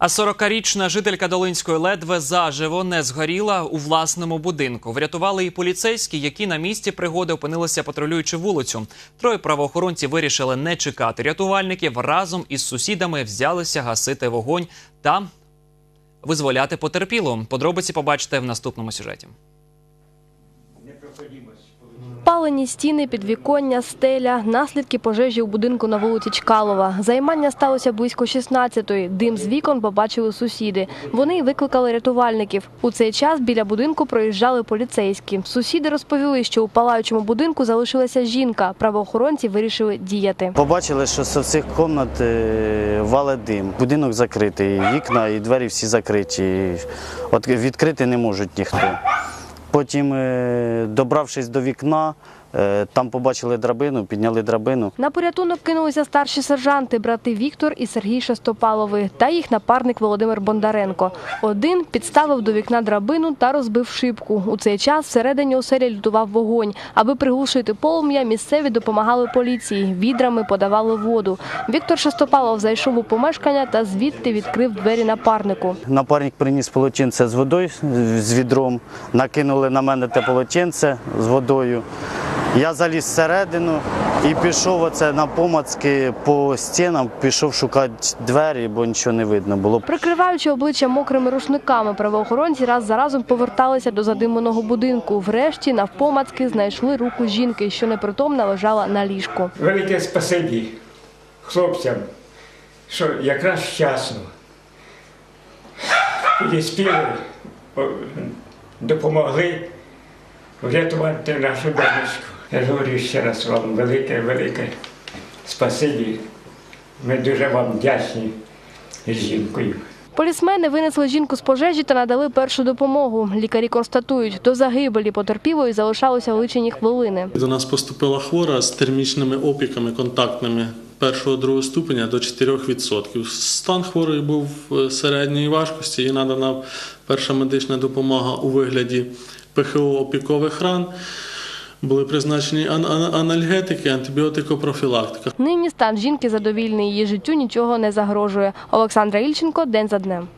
А 40-річна жителька Долинської ледве заживо не згоріла у власному будинку. Врятували і поліцейські, які на місці пригоди опинилися патрулюючи вулицю. Троє правоохоронців вирішили не чекати рятувальників. Разом із сусідами взялися гасити вогонь та визволяти потерпілу. Подробиці побачите в наступному сюжеті. Палені стіни, підвіконня, стеля, наслідки пожежі у будинку на вулиці Чкалова. Займання сталося близько 16-ї. Дим з вікон побачили сусіди. Вони викликали рятувальників. У цей час біля будинку проїжджали поліцейські. Сусіди розповіли, що у палаючому будинку залишилася жінка. Правоохоронці вирішили діяти. Побачили, що з цих кімнат е, дим. Будинок закритий, вікна і двері всі закриті. От відкрити не можуть ніхто. Потім, е, добравшись до вікна, там побачили драбину, підняли драбину. На порятунок кинулися старші сержанти, брати Віктор і Сергій Шестопалови та їх напарник Володимир Бондаренко. Один підставив до вікна драбину та розбив шибку. У цей час всередині оселі лютував вогонь. Аби приглушити полум'я, місцеві допомагали поліції. Відрами подавали воду. Віктор Шестопалов зайшов у помешкання та звідти відкрив двері напарнику. Напарник приніс полотенце з водою, з відром, накинули на мене те полотенце з водою. Я заліз всередину і пішов оце на помацки по стінам, пішов шукати двері, бо нічого не видно було. Прикриваючи обличчя мокрими рушниками, правоохоронці раз за разом поверталися до задимленого будинку. Врешті навпомацки знайшли руку жінки, що непритомна лежала на ліжку. Велике спасибі хлопцям, що якраз вчасно підіспіли, допомогли врятувати нашу донечку. Я ж говорю ще раз вам велике, велике спасибі. Ми дуже вам вдячні з жінкою. Полісмени винесли жінку з пожежі та надали першу допомогу. Лікарі констатують, до загибелі потерпілої залишалося личені хвилини. До нас поступила хвора з термічними опіками контактними першого другого ступеня до 4%. Стан хворої був е, середньої важкості. Їй надана перша медична допомога у вигляді ПХО опікових ран. Були призначені ан- ан- анальгетики, антибіотикопрофілактика. Нині стан жінки задовільний, її життю нічого не загрожує. Олександра Ільченко день за днем.